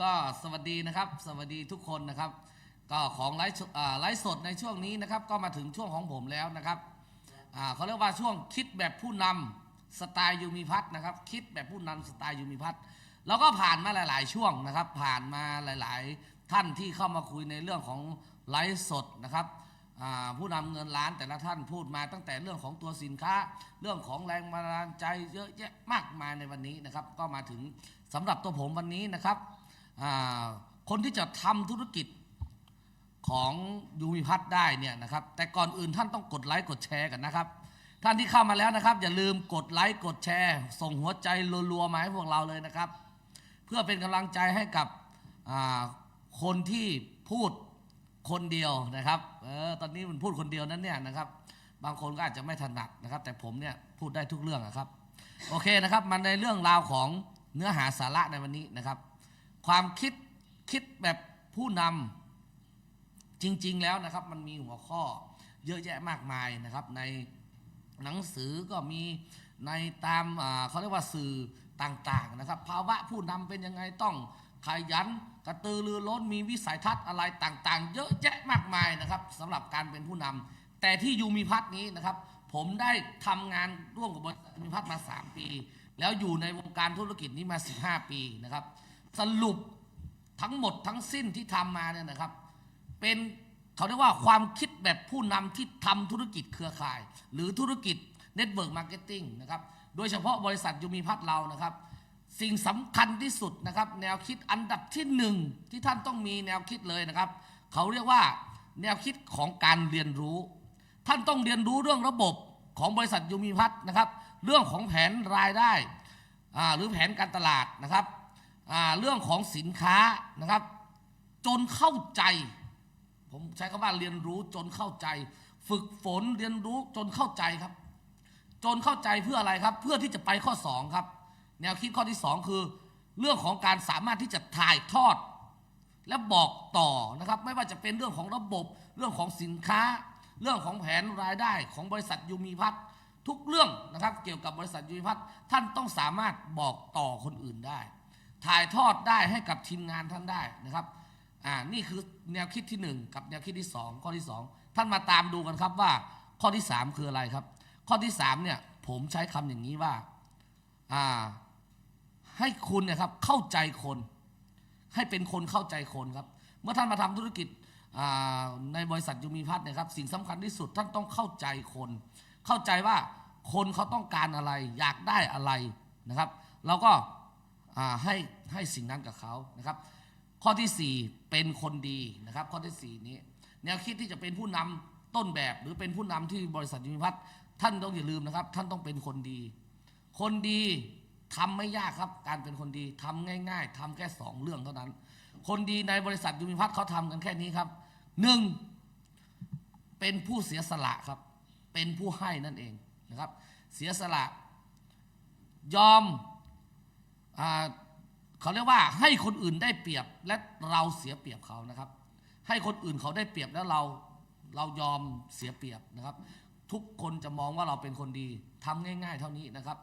ก็สวัสดีนะครับ สวัสดีทุกคนนะครับ ก็ของไลฟ์ไลฟ์สดในช่วงนี้นะครับ ก็มาถึงช่วงของผมแล้วนะครับเขาเรียกว่าช่วงคิดแบบผู้นำสไตล์ยูมีพัฒนะครับ คิดแบบผู้นำสไตล์ยูมีพัฒแล้วก็ผ่านมาหลาย ๆ ช่วงนะครับ ผ่านมาหลาย ๆ ท่านที่เข้ามาคุยในเรื่องของไลฟ์สดนะครับผู้นำเงินล้านแต่ละท่านพูดมาตั้งแต่เรื่องของตัวสินค้า เรื่องของแรงบันดาลใจเยอะแยะมากมายในวันนี้นะครับ ก็มาถึงสำหรับตัวผมวันนี้นะครับ คนที่จะทำธุรกิจของยูมิพัฒน์ได้เนี่ยนะครับ แต่ก่อนอื่นท่านต้องกดไลค์กดแชร์กันนะครับ ท่านที่เข้ามาแล้วนะครับ อย่าลืมกดไลค์กดแชร์ ส่งหัวใจรัวๆมาให้พวกเราเลยนะครับ เพื่อเป็นกำลังใจให้กับคนที่พูดคนเดียวนะครับเออตอนนี้มันพูดคนเดียวนั้นเนี่ยนะครับ บางคนก็อาจจะไม่ถนัดนะครับ แต่ผมเนี่ยพูดได้ทุกเรื่องอะครับ โอเคนะครับ มันในเรื่องราวของเนื้อหาสาระในวันนี้นะครับ ความคิดคิดแบบผู้นำจริง ๆ แล้วนะครับ มันมีหัวข้อเยอะแยะมากมายนะครับ ในหนังสือก็มีในตามเขาเรียกว่าสื่อต่างๆนะครับ ภาวะผู้นำเป็นยังไงต้องขยันกระตือรือร้นมีวิสัยทัศน์อะไรต่างๆ เยอะแยะมากมายนะครับสำหรับการเป็นผู้นำแต่ที่ยูมีพัฒน์นี้นะครับ ผมได้ทำงานร่วมกับบริษัทยูมีพัฒน์มา 3 ปี แล้วอยู่ในวงการธุรกิจนี้มา 15 ปีนะครับ สรุปทั้งหมดทั้งสิ้นที่ทำมาเนี่ยนะครับ เป็นเขาเรียกว่าความคิดแบบผู้นำที่ทำธุรกิจเครือข่าย หรือธุรกิจเน็ตเวิร์กมาร์เก็ตติ้งนะครับ โดยเฉพาะบริษัทยูมีพัฒน์เรานะครับ สิ่งสำคัญที่สุดนะครับ แนวคิดอันดับที่หนึ่งที่ท่านต้องมีแนวคิดเลยนะครับ เขาเรียกว่าแนวคิดของการเรียนรู้ ท่านต้องเรียนรู้เรื่องระบบของบริษัทยูมีพัฒน์นะครับ เรื่องของแผนรายได้อ่าหรือแผนการตลาดนะครับ เรื่องของสินค้านะครับ จนเข้าใจ ผมใช้คำว่าเรียนรู้จนเข้าใจ ฝึกฝนเรียนรู้จนเข้าใจครับ จนเข้าใจเพื่ออะไรครับ เพื่อที่จะไปข้อ 2 ครับ แนวคิดข้อที่ 2 คือ เรื่องของการสามารถที่จะถ่ายทอด และบอกต่อนะครับ ไม่ว่าจะเป็นเรื่องของระบบ เรื่องของสินค้า เรื่องของแผนรายได้ของบริษัทยูมีพัฒทุกเรื่องนะครับ เกี่ยวกับบริษัทยูมีพัฒน์ท่านต้องสามารถบอกต่อคนอื่นได้ ถ่ายทอดได้ให้กับทีมงานท่านได้นะครับอ่านี่คือแนวคิดที่หนึ่งกับแนวคิดที่สองข้อที่สองท่านมาตามดูกันครับว่าข้อที่สามคืออะไรครับ ข้อที่สามเนี่ยผมใช้คำอย่างนี้ว่าอ่าให้คุณเนี่ยครับเข้าใจคน ให้เป็นคนเข้าใจคนครับ เมื่อท่านมาทำธุรกิจอ่าในบริษัทยูมีพัฒน์เนยครับสิ่งสำคัญที่สุดท่านต้องเข้าใจคน เข้าใจว่าคนเขาต้องการอะไร อยากได้อะไรนะครับเราก็ ให้ให้สิ่งนั้นกับเขานะครับ ข้อที่ 4 เป็นคนดีนะครับ ข้อที่ 4 นี้ แนวคิดที่จะเป็นผู้นำต้นแบบหรือเป็นผู้นำที่บริษัทยูมิพัฒน์ท่านต้องอย่าลืมนะครับ ท่านต้องเป็นคนดี คนดีทำไม่ยากครับ การเป็นคนดีทำง่าย ๆทำแค่สองเรื่องเท่านั้น คนดีในบริษัทยูมิพัฒน์เขาทำกันแค่นี้ครับหนึ่งเป็นผู้เสียสละครับ เป็นผู้ให้นั่นเองนะครับ เสียสละ ยอม เขาเรียกว่าให้คนอื่นได้เปรียบและเราเสียเปรียบเขานะครับ ให้คนอื่นเขาได้เปรียบแล้วเราเรายอมเสียเปรียบนะครับ ทุกคนจะมองว่าเราเป็นคนดีทำง่าย ๆ เท่านี้นะครับ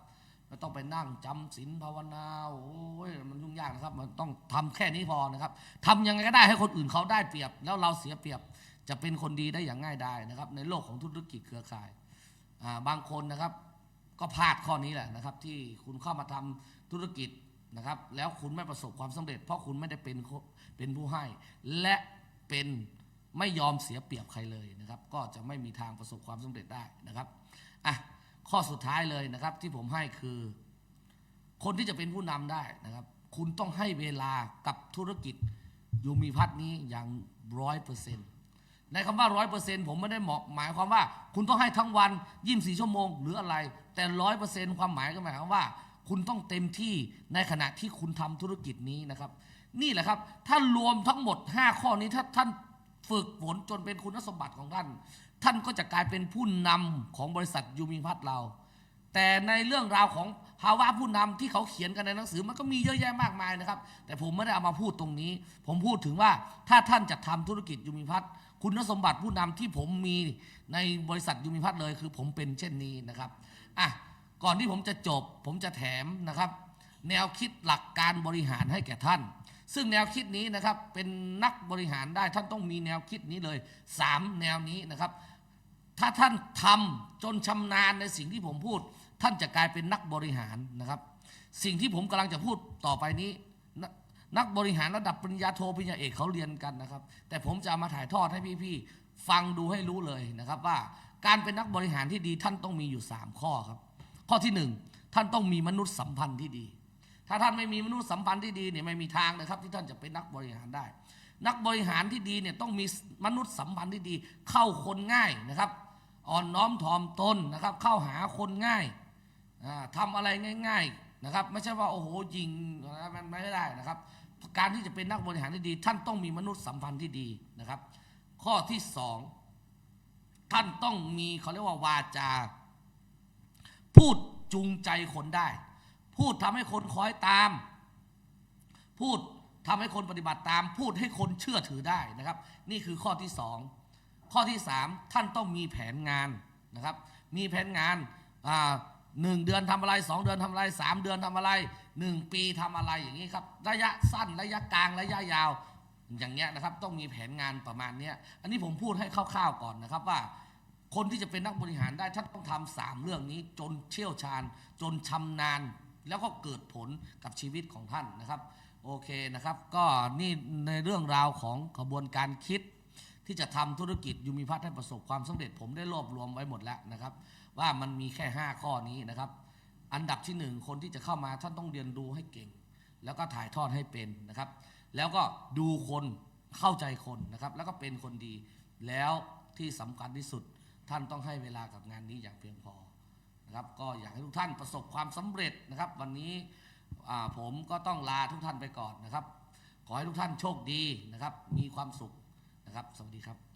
ไม่ต้องไปนั่งจำศีลภาวนาโอ้ยมันยุ่งยากนะครับ มันต้องทำแค่นี้พอนะครับทำยังไงก็ได้ให้คนอื่นเขาได้เปรียบ แล้วเราเสียเปรียบจะเป็นคนดีได้อย่างง่ายดายนะครับ ในโลกของธุรกิจเครือข่ายบางคนนะครับ ก็พลาดข้อนี้แหละนะครับ ที่คุณเข้ามาทำ ธุรกิจนะครับ แล้วคุณไม่ประสบความสำเร็จ เพราะคุณไม่ได้เป็นเป็นผู้ให้ และเป็นไม่ยอมเสียเปรียบใครเลยนะครับ ก็จะไม่มีทางประสบความสำเร็จได้นะครับอะข้อสุดท้ายเลยนะครับที่ผมให้คือ คนที่จะเป็นผู้นำได้นะครับ คุณต้องให้เวลากับธุรกิจยูมีพัฒน์นี้อย่างร้อยเปอร์เซ็นต์ในคำว่าร้อยเปอร์เซ็นต์ผมไม่ได้เหมาะหมายความว่า คุณต้องให้ทั้งวันยี่สิบสี่ชั่วโมงหรืออะไร แต่ร้อยเปอร์เซ็นต์ความหมายก็หมายความว่า คุณต้องเต็มที่ในขณะที่คุณทำธุรกิจนี้นะครับ นี่แหละครับ ถ้ารวมทั้งหมด 5 ข้อนี้ถ้าท่านฝึกฝนจนเป็นคุณสมบัติของท่าน ท่านก็จะกลายเป็นผู้นำของบริษัทยูมีพัฒเรา แต่ในเรื่องราวของภาวะผู้นำที่เขาเขียนกันในหนังสือมันก็มีเยอะแยะมากมายนะครับ แต่ผมไม่ได้เอามาพูดตรงนี้ ผมพูดถึงว่าถ้าท่านจะทำธุรกิจยูมิพัฒคุณสมบัติผู้นำที่ผมมีในบริษัทยูมิพัฒเลยคือผมเป็นเช่นนี้นะครับอะ ก่อนที่ผมจะจบ ผมจะแถมนะครับ แนวคิดหลักการบริหารให้แก่ท่าน ซึ่งแนวคิดนี้นะครับเป็นนักบริหารได้ท่านต้องมีแนวคิดนี้เลยสามแนวนี้นะครับ ถ้าท่านทำจนชำนาญในสิ่งที่ผมพูด ท่านจะกลายเป็นนักบริหารนะครับ สิ่งที่ผมกำลังจะพูดต่อไปนี้นักบริหารระดับปริญญาโทปริญญาเอกเขาเรียนกันนะครับ แต่ผมจะามาถ่ายทอดให้พี่ๆฟังดูให้รู้เลยนะครับว่าการเป็นนักบริหารที่ดีท่านต้องมีอยู่ 3 ข้อครับ ข้อที่หนึ่งท่านต้องมีมนุษย์สัมพันธ์ที่ดี ถ้าท่านไม่มีมนุษย์สัมพันธ์ที่ดีเนี่ยไม่มีทางเลยครับ ที่ท่านจะเป็นนักบริหารได้ นักบริหารที่ดีเนี่ยต้องมีมนุษย์สัมพันธ์ที่ดี เข้าคนง่ายนะครับ อ่อนน้อมถ่อมตนนะครับ เข้าหาคนง่ายอ่าทำอะไรง่าย ๆนะครับ ไม่ใช่ว่าโอ้โหยิงมันไม่ได้นะครับ การที่จะเป็นนักบริหารที่ดี ท่านต้องมีมนุษย์สัมพันธ์ที่ดีนะครับ ข้อที่สองท่านต้องมีเขาเรียกว่าวาจา พูดจูงใจคนได้ พูดทำให้คนคอยตาม พูดทำให้คนปฏิบัติตาม พูดให้คนเชื่อถือได้นะครับ นี่คือข้อที่สองข้อที่สามท่านต้องมีแผนงานนะครับ มีแผนงานหนึ่งเดือนทำอะไรสองเดือนทำอะไรสามเดือนทำอะไรหนึ่งปีทำอะไรอย่างนี้ครับ ระยะสั้นระยะกลางระยะยาวอย่างเงี้ยนะครับ ต้องมีแผนงานประมาณเนี้ยอันนี้ผมพูดให้คร่าวๆก่อนนะครับว่า คนที่จะเป็นนักบริหารได้ท่านต้องทำสามเรื่องนี้จนเชี่ยวชาญ จนชำนาญ แล้วก็เกิดผลกับชีวิตของท่านนะครับ โอเคนะครับ ก็นี่ในเรื่องราวของกระบวนการคิด ที่จะทำธุรกิจยูมิพัฒน์ให้ประสบความสำเร็จผมได้รวบรวมไว้หมดแล้วนะครับ ว่ามันมีแค่ 5 ข้อนี้นะครับ อันดับที่หนึ่งคนที่จะเข้ามาท่านต้องเรียนรู้ให้เก่ง แล้วก็ถ่ายทอดให้เป็นนะครับ แล้วก็ดูคนเข้าใจคนนะครับ แล้วก็เป็นคนดีแล้วที่สำคัญที่สุด ท่านต้องให้เวลากับงานนี้อย่างเพียงพอนะครับก็อยากให้ทุกท่านประสบความสำเร็จนะครับ วันนี้ผมก็ต้องลาทุกท่านไปก่อนนะครับ ขอให้ทุกท่านโชคดีนะครับ มีความสุขนะครับ สวัสดีครับ